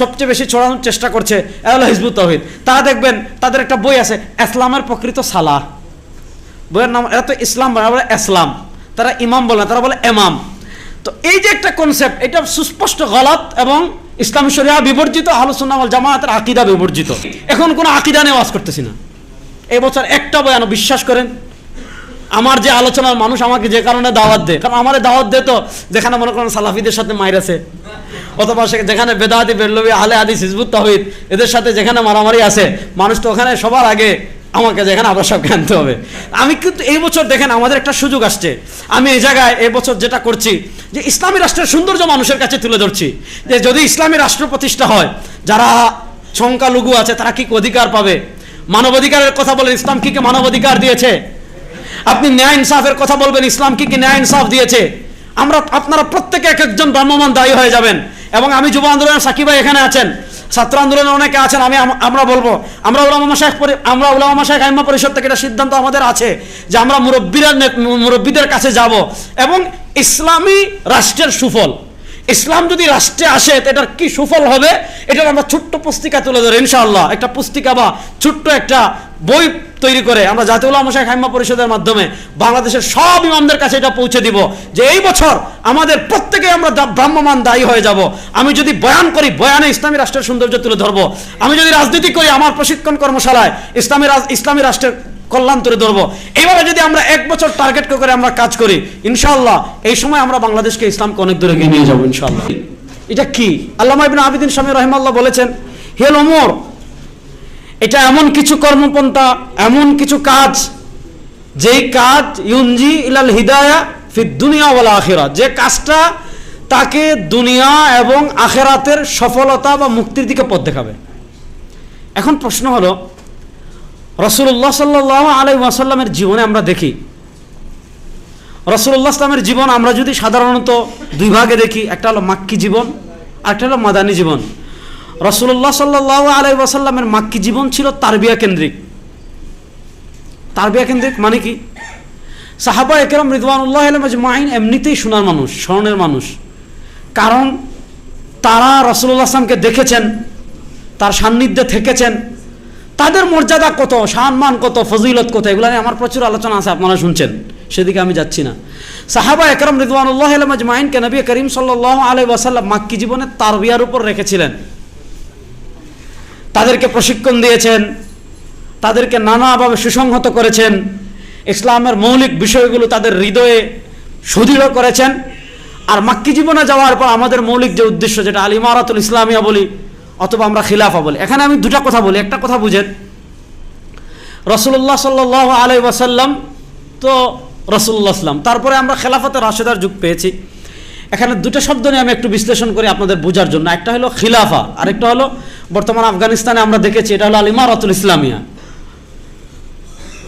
সবচেয়ে বেশি ছড়ানোর চেষ্টা করছে এ হলো হিজবুত তহিদ তারা দেখবেন, তাদের একটা বই আছে ইসলামের প্রকৃত সালাহ। বইয়ের নাম, এরা তো ইসলাম বলে বলে ইসলাম তারা ইমাম বলে তারা বলে এমাম। তো এই যে একটা কনসেপ্ট এটা সুস্পষ্ট গলত এবং ইসলাম শরিয়া বিবর্জিত আলোচনা জামায়াতের আকিদা বিবর্জিত। এখন কোনো আকিদা নিয়ে ওয়াজ করতেছি না। এই বছর একটা বয়ান বিশ্বাস করেন, আমার যে আলোচনার মানুষ আমাকে যে কারণে দাওয়াত দেয়, কারণ আমার দাওয়াত দেয় তো, যেখানে মনে করেন সালাফিদের সাথে মাইর আছে। অথবা যেখানে বেদাহাতি বেরলবি আহলে আদিস হিজবুত তাহিদ এদের সাথে যেখানে মারামারি আছে, মানুষ তো ওখানে সবার আগে আমাকে যেখানে আবার সব আনতে হবে। আমি কিন্তু এই বছর দেখেন আমাদের একটা সুযোগ আসছে। আমি এই জায়গায় এই বছর যেটা করছি, যে ইসলামী রাষ্ট্রের সৌন্দর্য মানুষের কাছে তুলে ধরছি। যে যদি ইসলামী রাষ্ট্র প্রতিষ্ঠা হয়, যারা সংখ্যালঘু আছে, তারা কি অধিকার পাবে? মানবাধিকারের কথা বলে ইসলাম কি কি মানবাধিকার দিয়েছে? আপনি ন্যায় ইনসাফের কথা বলবেন, ইসলাম কি কি ন্যায় ইনসাফ দিয়েছে? আমরা আপনারা প্রত্যেকে এক একজন ব্রাহ্মমান দায়ী হয়ে যাবেন। এবং আমি যুব আন্দোলনের সাকিব ভাই এখানে আছেন। ছাত্র আন্দোলনে অনেকে আছেন, আমি আমরা বলব, আমরা উলামা শেখ আমরা উলামা শেখ আইমা পরিষদ থেকে এটা সিদ্ধান্ত আমাদের আছে যে আমরা মুরব্বীরা মুরব্বীদের কাছে যাব এবং ইসলামী রাষ্ট্রের সুফল। ইসলাম যদি রাষ্ট্রে আসে এটার কি সুফল হবে? এটার আমরা ছোট্ট পুস্তিকা তুলে ধরে ইনশাআল্লাহ। একটা পুস্তিকা বা ছোট্ট একটা বই তৈরি করে আমরা জাতীয় মশাই খাইমা পরিষদের মাধ্যমে বাংলাদেশের সব ইমামদের কাছে এটা পৌঁছে দিব যে এই বছর আমাদের প্রত্যেকে আমরা ব্রাহ্মমান দায়ী হয়ে যাব। আমি যদি বয়ান করি, বয়ানে ইসলামী রাষ্ট্রের সৌন্দর্য তুলে ধরবো। আমি যদি রাজনীতি করি, আমার প্রশিক্ষণ কর্মশালায় ইসলামী ইসলামী রাষ্ট্রের কল্যাণ তুলে ধরবো। এইভাবে যদি আমরা এক বছর টার্গেট করে আমরা কাজ করি, ইনশাআল্লাহ এই সময় আমরা বাংলাদেশকে ইসলামকে অনেক দূরে এগিয়ে নিয়ে যাব, ইনশাআল্লাহ। এটা কি? আল্লামা ইবিন আবিদিন স্বামী রহিমাল্লাহ বলেছেন হেল ওমর, এটা এমন কিছু কর্মপন্থা, এমন কিছু কাজ, যেই কাজ ইউনজি ইলাল হিদায়া ফির দুনিয়া ওয়ালা আখিরা, যে কাজটা তাকে দুনিয়া এবং আখেরাতের সফলতা বা মুক্তির দিকে পথ দেখাবে। এখন প্রশ্ন হলো রসুল্লাহ সাল্লাহ আলাই ওয়াসাল্লামের জীবনে আমরা দেখি। রসুল্লাহ ইসলামের জীবন আমরা যদি সাধারণত দুই ভাগে দেখি, একটা হলো মাক্কি জীবন আর একটা হলো মাদানী জীবন। রসুল্লাহ সাল্লাহ আলাই ওয়াসাল্লামের মাক্কি জীবন ছিল তারবিয়া কেন্দ্রিক। তারবিয়া কেন্দ্রিক মানে কি? সাহাবা একরম রিদওয়ানুল্লাহ মাইন এমনিতেই শোনার মানুষ স্মরণের মানুষ। কারণ তারা রসুল্লাহ আসলামকে দেখেছেন, তার সান্নিধ্যে থেকেছেন তাদের মর্যাদা কত? সম্মান কত? ফজিলত কত? এগুলো নিয়ে আমার প্রচুর আলোচনা আছে, আপনারা শুনছেন। সেদিকে আমি যাচ্ছি না। সাহাবা একরম রিদওয়ানুল্লাহ মাজমাইনকে নবী করিম সাল্লাহ আলাই ওয়াসাল্লাম মাক্কি জীবনে তারবিয়ার উপর রেখেছিলেন। তাদেরকে প্রশিক্ষণ দিয়েছেন। তাদেরকে নানাভাবে সুসংহত করেছেন। ইসলামের মৌলিক বিষয়গুলো তাদের হৃদয়ে সুদৃঢ় করেছেন। আর মাক্কি জীবনে যাওয়ার পর আমাদের মৌলিক যে উদ্দেশ্য, যেটা আল ইমারাতুল ইসলামিয়া বলি অথবা আমরা খিলাফা বলি। এখানে আমি দুটা কথা বলি। একটা কথা বুঝেন। রসুল্লাহ সাল্লাহ আলাই ওয়াসাল্লাম তো রসুল্লাহ আসলাম তারপরে আমরা খেলাফতে রাশেদার যুগ পেয়েছি। এখানে দুটো শব্দ নিয়ে আমি একটু বিশ্লেষণ করি আপনাদের বোঝার জন্য। একটা হলো খিলাফা, আরেকটা হলো বর্তমান আফগানিস্তানে আমরা দেখেছি, এটা হলো আল ইমারাতুল ইসলামিয়া।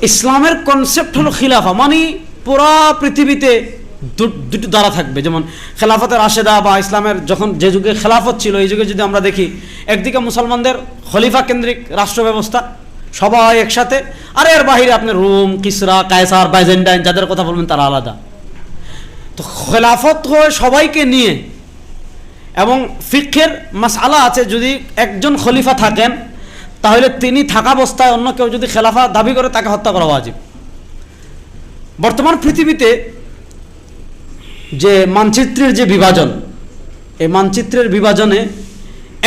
ইসলামের কনসেপ্ট হলো খিলাফা মানে পুরা পৃথিবীতে দুটো দ্বারা থাকবে। যেমন খেলাফতের রাশেদা বা ইসলামের যখন যে যুগে খেলাফত ছিল, এই যুগে যদি আমরা দেখি, একদিকে মুসলমানদের খলিফা কেন্দ্রিক রাষ্ট্র ব্যবস্থা, সবাই একসাথে, আর এর বাহিরে আপনি রোম, কিসরা, কায়সার, বাইজেন্টাইন, যাদের কথা বলবেন তারা আলাদা। তো খেলাফত হয়ে সবাইকে নিয়ে, এবং ফিক্ষের মাসালা আছে, যদি একজন খলিফা থাকেন, তাহলে তিনি থাকা অবস্থায় অন্য কেউ যদি খেলাফা দাবি করে, তাকে হত্যা করা উচিত বর্তমান পৃথিবীতে যে মানচিত্রের যে বিভাজন, এই মানচিত্রের বিভাজনে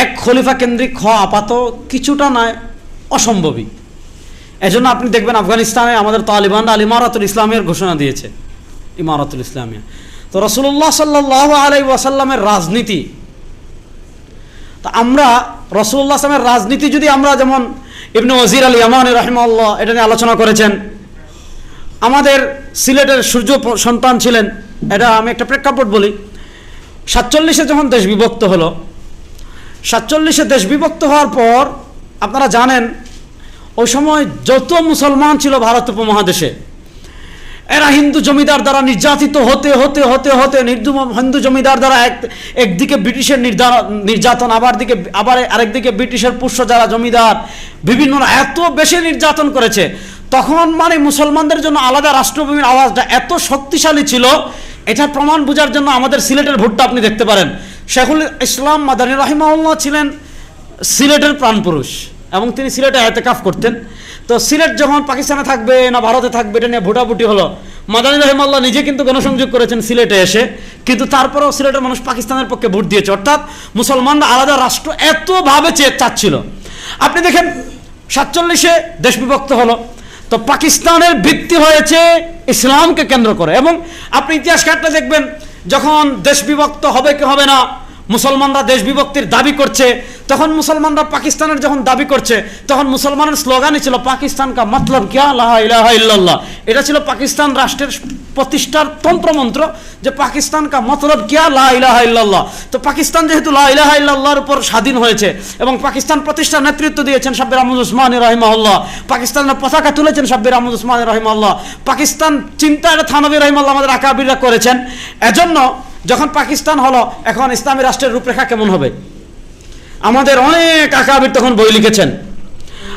এক খলিফা কেন্দ্রিক হওয়া আপাত কিছুটা নয় অসম্ভবই এজন্য আপনি দেখবেন আফগানিস্তানে আমাদের তালিবান আল ইমারাতুল ইসলামের ঘোষণা দিয়েছে, ইমারাতুল ইসলামিয়া। তো রসুল্লাহ সাল্লাহ আলাই ওয়াসাল্লামের রাজনীতি, তা আমরা রসুল্লাহ আসলামের রাজনীতি যদি আমরা যেমন ইবনে ওজির আলী ইয়ামান রহমাল্লাহ এটা নিয়ে আলোচনা করেছেন, আমাদের সিলেটের সূর্য সন্তান ছিলেন এটা আমি একটা প্রেক্ষাপট বলি। সাতচল্লিশে যখন দেশ বিভক্ত হলো, সাতচল্লিশে দেশ বিভক্ত হওয়ার পর আপনারা জানেন, ওই সময় যত মুসলমান ছিল ভারত উপমহাদেশে, এরা হিন্দু জমিদার দ্বারা নির্যাতিত হতে হতে হতে হতে নির্দু হিন্দু জমিদার দ্বারা এক, একদিকে ব্রিটিশের নির্যাতন নির্যাতন, আবার দিকে, আবার আরেকদিকে ব্রিটিশের পুষ্য যারা জমিদার, বিভিন্ন এত বেশি নির্যাতন করেছে, তখন মানে মুসলমানদের জন্য আলাদা রাষ্ট্রভূমির আওয়াজটা এত শক্তিশালী ছিল এটা প্রমাণ বোঝার জন্য আমাদের সিলেটের ভোটটা আপনি দেখতে পারেন। শেখুল ইসলাম মাদানী রাহিমাউল্লাহ ছিলেন সিলেটের প্রাণপুরুষ এবং তিনি সিলেটে এতেকাফ করতেন। তো সিলেট যখন পাকিস্তানে থাকবে না ভারতে থাকবে, এটা নিয়ে ভোটাভুটি হলো। মাদানী রহিমাল্লাহ নিজে কিন্তু গণসংযোগ করেছেন সিলেটে এসে, কিন্তু তারপরেও সিলেটের মানুষ পাকিস্তানের পক্ষে ভোট দিয়েছে। অর্থাৎ মুসলমানরা আলাদা রাষ্ট্র এতভাবে চেয়ে চাচ্ছিল। আপনি দেখেন, সাতচল্লিশে দেশ বিভক্ত হলো। তো পাকিস্তানের ভিত্তি হয়েছে ইসলামকে কেন্দ্র করে। এবং আপনি ইতিহাস কাটলে দেখবেন, যখন দেশ বিভক্ত হবে কি হবে না মুসলমানরা দেশ বিভক্তির দাবি করছে, তখন মুসলমানরা পাকিস্তানের যখন দাবি করছে, তখন মুসলমানের স্লোগানই ছিল পাকিস্তান কা মতলব কিয়া ইলাহা ইল্লাল্লাহ। এটা ছিল পাকিস্তান রাষ্ট্রের প্রতিষ্ঠার তন্ত্রমন্ত্র যে পাকিস্তান কা মতলব কিয়া লা ইলাহা তো পাকিস্তান যেহেতু লা ইলাহা ইল্লাল্লাহর উপর স্বাধীন হয়েছে এবং পাকিস্তান প্রতিষ্ঠার নেতৃত্ব দিয়েছেন সাব্বির আহমদ উসমানী রহিমাল্লাহ পাকিস্তানের পতাকা তুলেছেন সাব্বির আহমদ উসমানী রহিমাল্লাহ পাকিস্তান চিন্তা এটা থানবী রহিমাল্লাহ আমাদের আকাবিরা করেছেন। এজন্য যখন পাকিস্তান হলো, এখন ইসলামী রাষ্ট্রের রূপরেখা কেমন হবে? আমাদের অনেক আকাবির তখন বই লিখেছেন।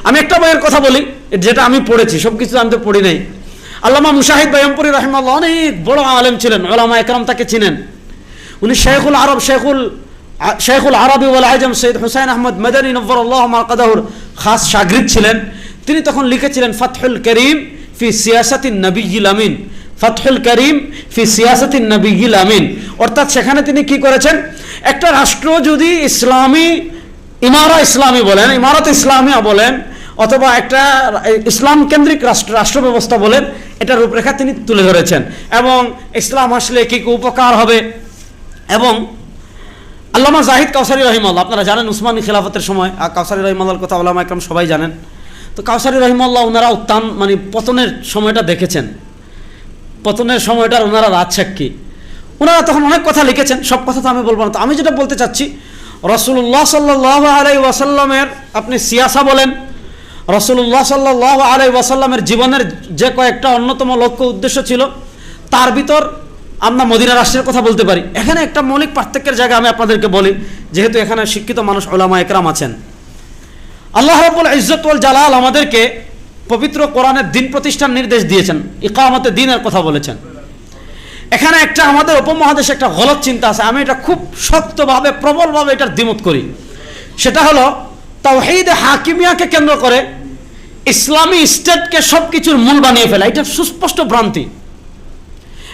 আমি একটা বইয়ের কথা বলি, যেটা আমি পড়েছি সব কিছু আমি তো পড়ি নাই। আল্লামা মুশাহিদ বাইমপুরি রহমাল্লাহ অনেক বড় আলেম ছিলেন ওলামা একরাম তাকে চিনেন। উনি শেখুল আরব, শেখুল শেখুল আরবি ওয়াল আজম সৈয়দ হুসাইন আহমদ মেদানী নব্বর আল্লাহ মাকাদাহুর খাস সাগরিদ ছিলেন। তিনি তখন লিখেছিলেন ফাতহুল করিম ফি সিয়াসাতিন নবীল আমিন। ফাতহুল করিম ফি সিয়াসাতিন নবীল আমিন। অর্থাৎ সেখানে তিনি কি করেছেন? একটা রাষ্ট্র যদি ইসলামী ইমারা ইসলামী বলেন, ইমারত ইসলামিয়া বলেন, অথবা একটা ইসলাম কেন্দ্রিক রাষ্ট্র রাষ্ট্র ব্যবস্থা বলেন, এটা রূপরেখা তিনি তুলে ধরেছেন। এবং ইসলাম আসলে কি কি উপকার হবে? এবং আল্লামা জাহিদ কাউসারি রহিমাল্লাহ, আপনারা জানেন উসমানী খেলাফতের সময় আর কাউসারি রহিমাল্লাহর কথা আল্লামা একরম সবাই জানেন। তো কাউসারি রহিমাল্লাহ ওনারা উত্তান মানে পতনের সময়টা দেখেছেন। পতনের সময়টার ওনারা রাত সাক্ষী ওনারা তখন অনেক কথা লিখেছেন, সব কথা তো আমি বলব না। তো আমি যেটা বলতে চাচ্ছি রসুল্লাহ সাল্লাহ আলাই ওয়াসাল্লামের, আপনি সিয়াসা বলেন রসুল্লাহ সাল্লাহ আলাই ওয়াসাল্লামের জীবনের যে কয়েকটা অন্যতম লক্ষ্য উদ্দেশ্য ছিল, তার ভিতর আমরা মদিনা রাষ্ট্রের কথা বলতে পারি। এখানে একটা মৌলিক পার্থক্যের জায়গা আমি আপনাদেরকে বলি, যেহেতু এখানে শিক্ষিত মানুষ ওলামা একরাম আছেন। আল্লাহ রবুল ইজ্জতুল জালাল আমাদেরকে পবিত্র কোরআনের দিন প্রতিষ্ঠার নির্দেশ দিয়েছেন ইকামতে দিনের কথা বলেছেন। এখানে একটা আমাদের উপমহাদেশে একটা গলত চিন্তা আছে, আমি এটা খুব শক্তভাবে, প্রবলভাবে এটার দ্বিমত করি। সেটা হলো, তাওহিদ হাকিমিয়াকে কেন্দ্র করে ইসলামী স্টেটকে সব কিছুর মূল বানিয়ে ফেলা, এটা সুস্পষ্ট ভ্রান্তি।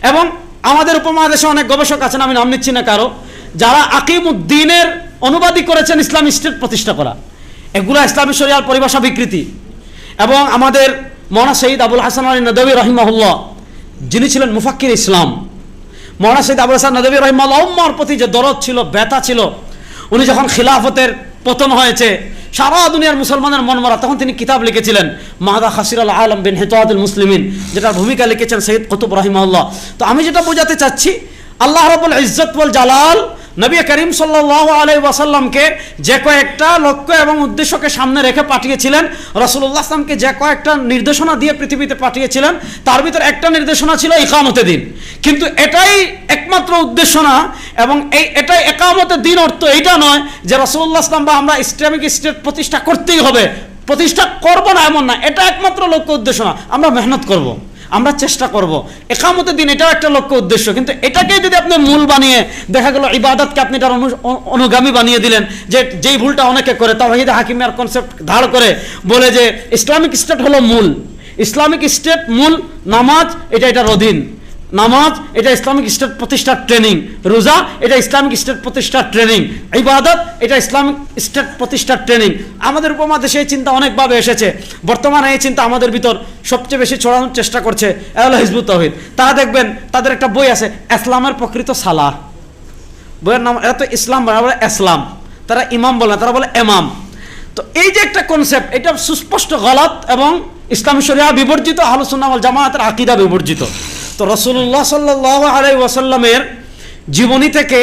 এবং আমাদের উপমহাদেশে অনেক গবেষক আছেন, আমি নাম নিচ্ছি না কারও, যারা আকিম উদ্দিনের অনুবাদী করেছেন ইসলামী স্টেট প্রতিষ্ঠা করা। এগুলো ইসলামী শরিয়ার পরিভাষা বিকৃতি। এবং আমাদের মৌনা সঈদ আবুল হাসান আলী নদী রহিমাহুল্লাহ, যিনি ছিলেন মুফাক্কির ইসলাম। মৌনা সঈদ আবুল হাসান নদী রহিমাল্লাহ উম্মার প্রতি যে দরদ ছিল, ব্যথা ছিল, উনি যখন খিলাফতের পতন হয়েছে, সারা দুনিয়ার মুসলমানের মন মরা, তখন তিনি কিতাব লিখেছিলেন মাহাদা খাসির আল আলম বিন হেতাদুল মুসলিমিন যেটার ভূমিকা লিখেছেন সৈয়দ কুতুব রহিমাল্লাহ তো আমি যেটা বোঝাতে চাচ্ছি, আল্লাহ রবুল ইজ্জত জালাল নবী করিম সাল্লাহ আলাই ওয়াসাল্লামকে যে কয়েকটা লক্ষ্য এবং উদ্দেশ্যকে সামনে রেখে পাঠিয়েছিলেন রসুল্লাহ আসলামকে যে কয়েকটা নির্দেশনা দিয়ে পৃথিবীতে পাঠিয়েছিলেন, তার ভিতর একটা নির্দেশনা ছিল ইকামতে দিন। কিন্তু এটাই একমাত্র উদ্দেশ্য না এবং এই এটাই একামতে দিন অর্থ এইটা নয় যে রসুল্লাহ আসলাম বা আমরা ইসলামিক স্টেট প্রতিষ্ঠা করতেই হবে। প্রতিষ্ঠা করব না এমন না, এটা একমাত্র লক্ষ্য উদ্দেশ্য না। আমরা মেহনত করব। আমরা চেষ্টা করব। একামতের দিন এটাও একটা লক্ষ্য উদ্দেশ্য। কিন্তু এটাকে যদি আপনি মূল বানিয়ে, দেখা গেল ইবাদতকে আপনি তার অনু- অনুগামী বানিয়ে দিলেন, যে যেই ভুলটা অনেকে করে তাহিদ হাকিমের কনসেপ্ট ধার করে, বলে যে ইসলামিক স্টেট হলো মূল। ইসলামিক স্টেট মূল, নামাজ, এটা এটার অধীন। নামাজ, এটা ইসলামিক স্টেট প্রতিষ্ঠার ট্রেনিং। রোজা, এটা ইসলামিক স্টেট প্রতিষ্ঠার ট্রেনিং। ইবাদত, এটা ইসলামিক স্টেট প্রতিষ্ঠার ট্রেনিং। আমাদের উপমহাদেশে এই চিন্তা অনেকভাবে এসেছে। বর্তমানে এই চিন্তা আমাদের ভিতর সবচেয়ে বেশি ছড়ানোর চেষ্টা করছে এহল হিজবুত তহিদ তারা দেখবেন, তাদের একটা বই আছে, ইসলামের প্রকৃত সালা বইয়ের নাম, এরা তো ইসলাম বলে ইসলাম। তারা ইমাম বলে তারা বলে এমাম তো এই যে একটা কনসেপ্ট এটা সুস্পষ্ট গলত এবং ইসলাম শরিয়া বিবর্জিত আলোচনা জামায়াতের আকিদা বিবর্জিত। তো রসুল্লাহ সাল্লাহ আলাই ওয়াসাল্লামের জীবনী থেকে,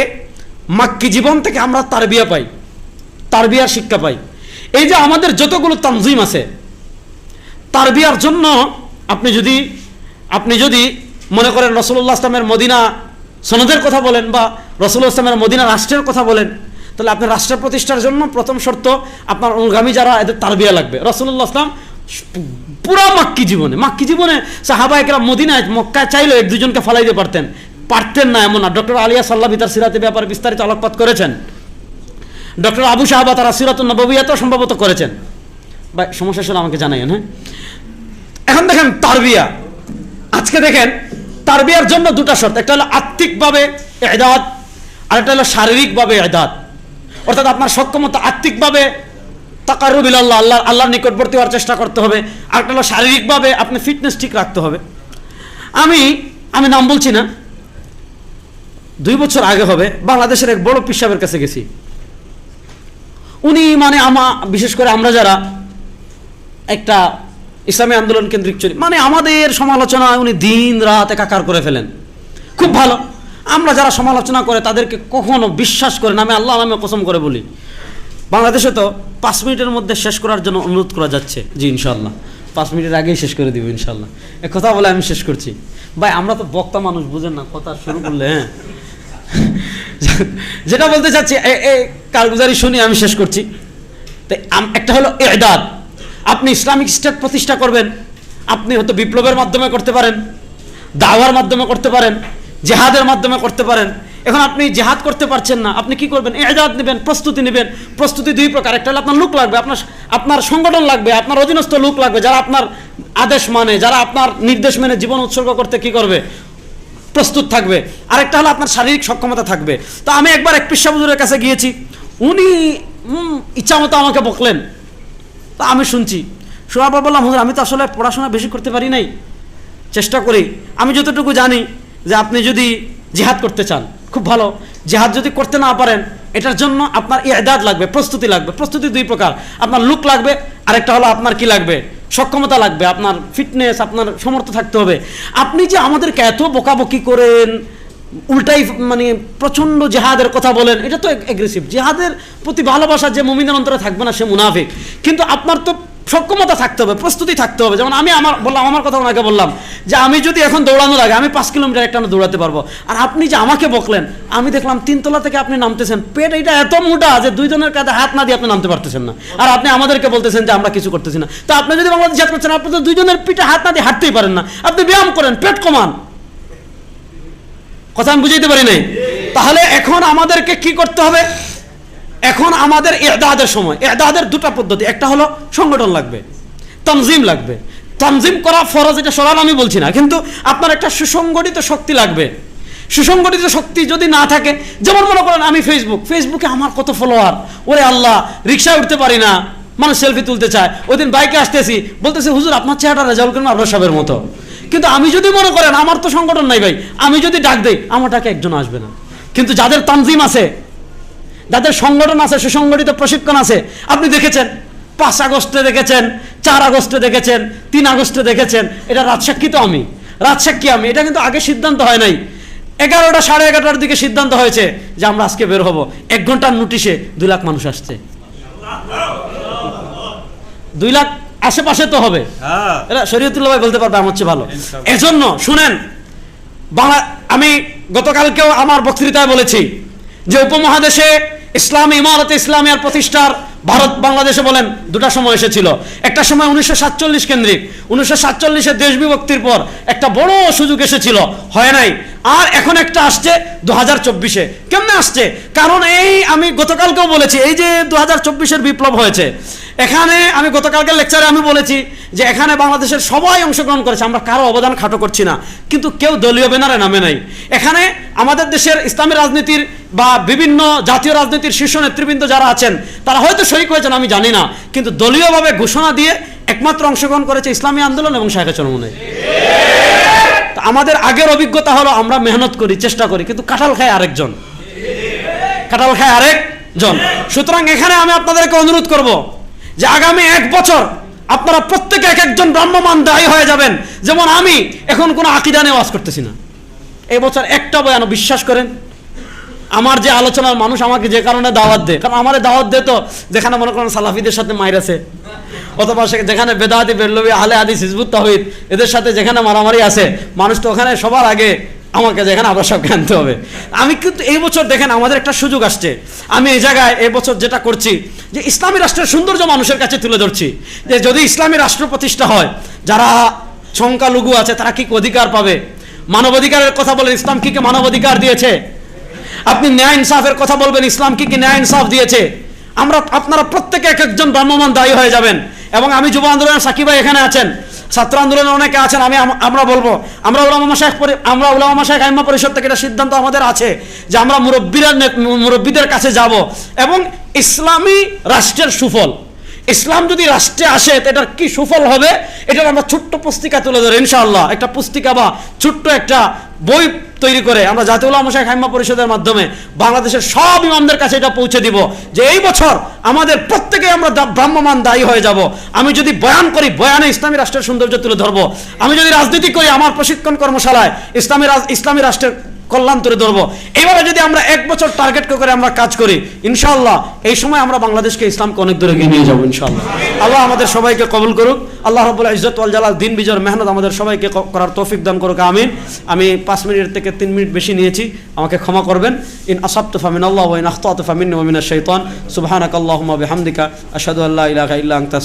মাক্কি জীবন থেকে আমরা তারবিয়া পাই, তারবিয়ার শিক্ষা পাই। এই যে আমাদের যতগুলো তানজিম আছে, তারবিয়ার জন্য আপনি যদি আপনি যদি মনে করেন রসুল্লাহ আসলামের মদিনা সনদের কথা বলেন বা রসুল্লাহ আসলামের মদিনা রাষ্ট্রের কথা বলেন, তাহলে আপনার রাষ্ট্র প্রতিষ্ঠার জন্য প্রথম শর্ত আপনার অনুগামী যারা, এদের তারবিয়া লাগবে। রসুল্লাহ আসলাম পুরা মাক্কি জীবনে মাক্কি জীবনে সাহাবা একরা মদিনায় মক্কা চাইলেও এক দুজনকে ফলাই দিতে পারতেন। পারতেন না এমন না ডক্টর আলিয়া সাল্লাহ তার সিরাতে ব্যাপারে বিস্তারিত আলোকপাত করেছেন। ডক্টর আবু সাহাবা তারা সিরাতুল নববিয়াতেও সম্ভবত করেছেন। বা সমস্যা ছিল আমাকে জানাইন হ্যাঁ? এখন দেখেন তারবিয়া। আজকে দেখেন তারবিয়ার জন্য দুটা শর্ত। একটা হলো আত্মিকভাবে এদাদ আর একটা হলো শারীরিকভাবে এদাদ অর্থাৎ আপনার সক্ষমতা আত্মিকভাবে আল্লাহ আল্লাহ আল্লাহর নিকটবর্তী হওয়ার চেষ্টা করতে হবে। হলো শারীরিকভাবে আপনি ফিটনেস ঠিক রাখতে হবে। আমি আমি নাম বলছি না। দুই বছর আগে হবে, বাংলাদেশের এক বড় পিসাবের কাছে গেছি। উনি মানে আমা বিশেষ করে আমরা যারা একটা ইসলামী আন্দোলন কেন্দ্রিক চলি মানে আমাদের সমালোচনায় উনি দিন রাত একাকার করে ফেলেন। খুব ভালো। আমরা যারা সমালোচনা করে তাদেরকে কখনো বিশ্বাস করে না, আমি আল্লাহ নামে কসম করে বলি। বাংলাদেশে তো পাঁচ মিনিটের মধ্যে শেষ করার জন্য অনুরোধ করা যাচ্ছে। জি ইনশাল্লাহ পাঁচ মিনিটের আগেই শেষ করে দিব ইনশাল্লাহ কথা বলে আমি শেষ করছি। ভাই, আমরা তো বক্তা মানুষ, বুঝেন না, কথা শুরু করলে হ্যাঁ। যেটা বলতে চাচ্ছি কারগুজারি শুনি, আমি শেষ করছি। তো, আম- একটা হলো এদাদ আপনি ইসলামিক স্টেট প্রতিষ্ঠা করবেন, আপনি হয়তো বিপ্লবের মাধ্যমে করতে পারেন, দাওয়ার মাধ্যমে করতে পারেন, জেহাদের মাধ্যমে করতে পারেন এখন আপনি জেহাদ করতে পারছেন না, আপনি কি করবেন? এজাদ নেবেন, প্রস্তুতি নেবেন। প্রস্তুতি দুই প্রকার, একটা হলে আপনার লোক লাগবে, আপনার আপনার সংগঠন লাগবে, আপনার অধীনস্থ লোক লাগবে, যারা আপনার আদেশ মানে যারা আপনার নির্দেশ মেনে জীবন উৎসর্গ করতে কি করবে? প্রস্তুত থাকবে। আরেকটা হলো আপনার শারীরিক সক্ষমতা থাকবে। তো আমি একবার এক পিসা হুজুরের কাছে গিয়েছি, উনি ইচ্ছা মতো আমাকে বকলেন। তা আমি শুনছি। শোনার বললাম, হুজুর, আমি তো আসলে পড়াশোনা বেশি করতে পারি নাই। চেষ্টা করি। আমি যতটুকু জানি যে আপনি যদি জিহাদ করতে চান খুব ভালো। জেহাদ যদি করতে না পারেন, এটার জন্য আপনার এদাদ লাগবে, প্রস্তুতি লাগবে। প্রস্তুতি দুই প্রকার। আপনার লুক লাগবে, আরেকটা হলো আপনার কি লাগবে? সক্ষমতা লাগবে, আপনার ফিটনেস আপনার সমর্থ থাকতে হবে। আপনি যে আমাদেরকে এত বকাবকি করেন, উল্টাই মানে প্রচণ্ড জেহাদের কথা বলেন, এটা তো এগ্রেসিভ জেহাদের প্রতি ভালোবাসা যে মুমিনের অন্তরে থাকবে না, সে মুনাফিক। কিন্তু আপনার তো সক্ষমতা থাকতে হবে, প্রস্তুতি থাকতে হবে। যেমন আমি আমার বললাম, আমার কথা ওনাকে বললাম যে আমি যদি এখন দৌড়ানোর আগে আমি পাঁচ কিলোমিটার একটা দৌড়াতে পারব, আর আপনি যে আমাকে বকলেন, আমি দেখলাম তিনতলা থেকে আপনি নামতেছেন, পেট এটা এত মোটা যে দুইজনের কাছে হাত না দিয়ে আপনি নামতে পারতেছেন না। আর আপনি আমাদেরকে বলতেছেন যে আমরা কিছু করতেছি না। তো আপনি যদি বাংলাদেশ জিহাদ করছেন, আপনি তো দুইজনের পিঠে হাত না দিয়ে হাঁটতেই পারেন না। আপনি ব্যায়াম করেন, পেট কমান। কথা আমি বুঝাইতে পারি নাই? তাহলে এখন আমাদেরকে কি করতে হবে? এখন আমাদের এদাদের সময়। এদাদের দুটা পদ্ধতি। একটা হলো সংগঠন লাগবে, তনজিম লাগবে। তনজিম করা ফরজ, এটা সরাল আমি বলছি না। কিন্তু আপনার একটা সুসংগঠিত শক্তি লাগবে। সুসংগঠিত শক্তি যদি না থাকে, যেমন মনে করেন আমি ফেসবুক ফেসবুকে আমার কত ফলোয়ার ওরে আল্লাহ, রিক্সায় উঠতে পারি না, মানুষ সেলফি তুলতে চায়। ওই দিন বাইকে আসতেছি, বলতেছে, হুজুর, আপনার চেহারা রেজাল্ট করেন আবরার সাহেবের মতো। কিন্তু আমি যদি মনে করেন, আমার তো সংগঠন নাই ভাই, আমি যদি ডাক দেই আমার ডাকে একজন আসবে না। কিন্তু যাদের তানজিম আছে যাদের সংগঠন আছে সুসংগঠিত প্রশিক্ষণ আছে আপনি দেখেছেন? পাঁচ আগস্টে দেখেছেন চার আগস্টে দেখেছেন তিন আগস্টে দেখেছেন এটা রাজসাক্ষী তো আমি। রাজসাক্ষী আমি এটা কিন্তু আগে সিদ্ধান্ত হয় নাই। এগারোটা সাড়ে এগারোটার দিকে সিদ্ধান্ত হয়েছে যে আমরা আজকে বের হব। এক ঘণ্টার নোটিশে দুই লাখ মানুষ আসছে। দুই লাখ আশেপাশে তো হবে। হ্যাঁ। এটা শরীয়তুল্লাহ ভাই বলতে পারবে আমার চেয়ে ভালো। এজন্য শুনেন বাংলা আমি গতকালকেও আমার বক্তৃতায় বলেছি যে উপমহাদেশে ইসলামী ইমারতে ইসলামিয়ার প্রতিষ্ঠার ভারত বাংলাদেশে বলেন, দুটা সময় এসেছিল। একটা সময় উনিশশো সাতচল্লিশ কেন্দ্রিক। উনিশশো সাতচল্লিশের দেশ বিভক্তির পর একটা বড় সুযোগ এসেছিল, হয় নাই। আর এখন একটা আসছে দু হাজার চব্বিশে। কেমনে আসছে? কারণ এই আমি গতকালকেও বলেছি, এই যে দু হাজার চব্বিশের বিপ্লব হয়েছে, এখানে আমি গতকালকের লেকচারে আমি বলেছি যে এখানে বাংলাদেশের সবাই অংশগ্রহণ করেছে, আমরা কারও অবদান খাটো করছি না। কিন্তু কেউ দলীয় ব্যানারে নামে নাই। এখানে আমাদের দেশের ইসলামী রাজনীতির বা বিভিন্ন জাতীয় রাজনীতির শীর্ষ নেতৃবৃন্দ যারা আছেন, তারা হয়তো শরিক হয়েছেন আমি জানি না। কিন্তু দলীয়ভাবে ঘোষণা দিয়ে একমাত্র অংশগ্রহণ করেছে ইসলামী আন্দোলন এবং শাখা চরমনে। আমাদের আগের অভিজ্ঞতা হলো আমরা মেহনত করি, চেষ্টা করি, কিন্তু কাঁঠাল খায় আরেকজন। কাঁঠাল খায় আরেকজন। সুতরাং এখানে আমি আপনাদেরকে অনুরোধ করব যে আগামী এক বছর আপনারা প্রত্যেকে এক একজন ব্রাহ্মমান দায়ী হয়ে যাবেন। যেমন আমি, এখন কোনো আকিদা নিয়ে ওয়াজ করতেছি না। এবছর একটা বয়ান বিশ্বাস করেন আমার যে আলোচনার মানুষ আমাকে যে কারণে দাওয়াত দেয়। কারণ আমার দাওয়াত দেয় তো, যেখানে মনে করেন সালাফিদের সাথে মাইর আছে। অথবা যেখানে বেদাহাতি, বেরলবি, আহলে আদিস হিজবুত তাহিদ এদের সাথে যেখানে মারামারি আছে, মানুষ তো ওখানে সবার আগে আমাকে যেখানে আবার সব আনতে হবে। আমি কিন্তু এই বছর দেখেন আমাদের একটা সুযোগ আসছে। আমি এই জায়গায় এই বছর যেটা করছি, যে ইসলামী রাষ্ট্রের সৌন্দর্য মানুষের কাছে তুলে ধরছি। যে যদি ইসলামী রাষ্ট্র প্রতিষ্ঠা হয়, যারা সংখ্যালঘু আছে, তারা কি অধিকার পাবে? মানবাধিকারের কথা বলে ইসলাম কি মানবাধিকার দিয়েছে? আপনি ন্যায় ইনসাফের কথা বলবেন, ইসলাম কি কি ন্যায় ইনসাফ দিয়েছে? আমরা, আপনারা প্রত্যেকে এক একজন ভ্রাম্যমান দায়ী হয়ে যাবেন। এবং আমি যুব আন্দোলনের সাকিব ভাই এখানে আছেন। ছাত্র আন্দোলনে অনেকে আছেন, আমি আমরা বলব, আমরা উলামা শাহেখ আমরা উলামা শাহেখ আইমা পরিষদ থেকে এটা সিদ্ধান্ত আমাদের আছে যে আমরা মুরব্বীরা মুরব্বীদের কাছে যাব। এবং ইসলামী রাষ্ট্রের সুফল। ইসলাম যদি রাষ্ট্রে আসে এটার কি সুফল হবে? এটার আমরা ছোট্ট পুস্তিকা তুলে ধরে ইনশাআল্লাহ। একটা পুস্তিকা বা ছোট্ট একটা বই তৈরি করে আমরা জাতীয় উলামা শাহেখ হাইমা পরিষদের মাধ্যমে বাংলাদেশের সব ইমামদের কাছে এটা পৌঁছে দিব যে এই বছর আমাদের প্রত্যেকে আমরা ব্রাহ্মমান দায়ী হয়ে যাব। আমি যদি বয়ান করি, বয়ানে ইসলামী রাষ্ট্রের সৌন্দর্য তুলে ধরবো। আমি যদি রাজনীতি করি, আমার প্রশিক্ষণ কর্মশালায় ইসলামী ইসলামী রাষ্ট্রের কল্যাণ তুলে ধরবো। এবারে যদি আমরা এক বছর টার্গেট করে আমরা কাজ করি, ইনশাআল্লাহ এই সময় আমরা বাংলাদেশকে ইসলামকে অনেক দূরে এগিয়ে নিয়ে যাব, ইনশাআল্লাহ। আল্লাহ আমাদের সবাইকে কবুল করুক। আল্লাহ রবুল ইজ্জত ওয়াল জালাল, দিন বিজয়ের মেহনত আমাদের সবাইকে করার তৌফিক দান করুক, আমিন। আমি পাঁচ মিনিট থেকে তিন মিনিট বেশি নিয়েছি, আমাকে ক্ষমা করবেন। ইন আসাবতু ফামিন আল্লাহ ওয়া ইন আখতাতু ফামিন্নি ওয়া মিনাশ শাইতান। সুবহানাকাল্লাহুম্মা বিহামদিকা, আশহাদু আল্লা ইলাহা ইল্লা আনতা